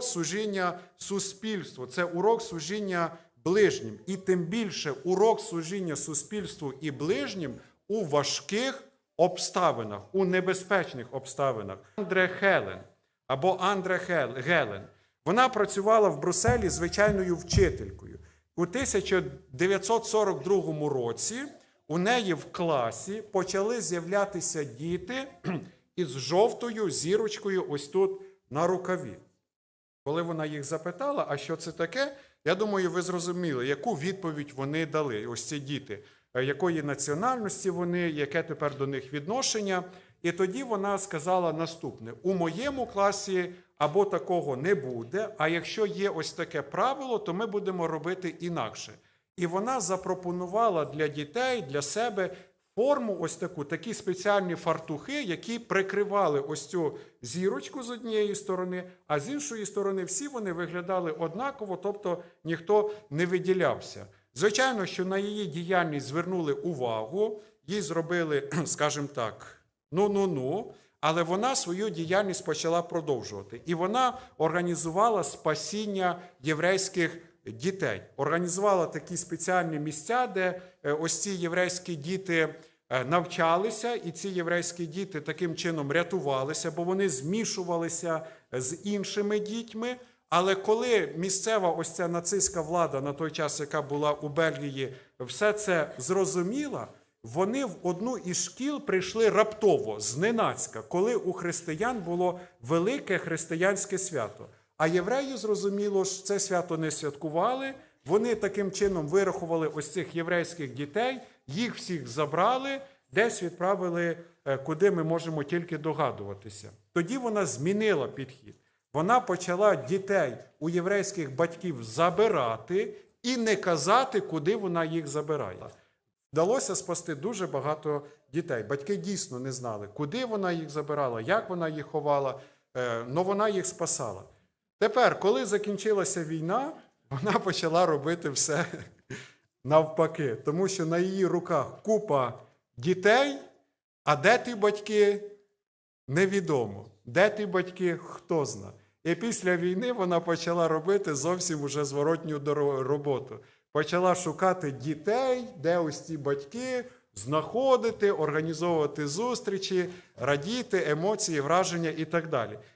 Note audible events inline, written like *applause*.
урок служіння суспільству, це урок служіння ближнім. І тим більше урок служіння суспільству і ближнім у важких обставинах, у небезпечних обставинах. Андре Хелен або Андре Гелен. Вона працювала в Брюсселі звичайною вчителькою. У 1942 році у неї в класі почали з'являтися діти *clears throat* із жовтою зірочкою ось тут на рукаві. Коли вона їх запитала, а що це таке, я думаю, ви зрозуміли, яку відповідь вони дали, ось ці діти, Е, якої національності вони, яке тепер до них відношення. І тоді вона сказала наступне: у моєму класі або такого не буде, а якщо є ось таке правило, то ми будемо робити інакше. І вона запропонувала для дітей, для себе форму ось таку, такі спеціальні фартухи, які прикривали ось цю зірочку з однієї сторони, а з іншої сторони всі вони виглядали однаково, тобто ніхто не виділявся. Звичайно, що на її діяльність звернули увагу, їй зробили, *clears throat* скажімо так, ну-ну-ну, але вона свою діяльність почала продовжувати. І вона організувала спасіння єврейських дітей, організувала такі спеціальні місця, де е, ось ці єврейські діти навчалися, і ці єврейські діти таким чином рятувалися, бо вони змішувалися з іншими дітьми. Але коли місцева ось ця нацистська влада на той час, яка була у Бельгії, все це зрозуміла, вони в одну із шкіл прийшли раптово, зненацька, коли у християн було велике християнське свято. А євреї, зрозуміло, ж це свято не святкували. Вони таким чином вирахували ось цих єврейських дітей, їх всіх забрали, десь відправили, е, куди ми можемо тільки догадуватися. Тоді вона змінила підхід. Вона почала дітей у єврейських батьків забирати і не казати, куди вона їх забирає. Вдалося спасти дуже багато дітей. Батьки дійсно не знали, куди вона їх забирала, як вона їх ховала, але вона їх спасала. Тепер, коли закінчилася війна, вона почала робити все навпаки, тому що на її руках купа дітей, а де ті батьки, невідомо. Де ті батьки, хто зна. І після війни вона почала робити зовсім уже зворотню роботу. Почала шукати дітей, де ось ці батьки, знаходити, організовувати зустрічі, радіти, емоції, враження і так далі.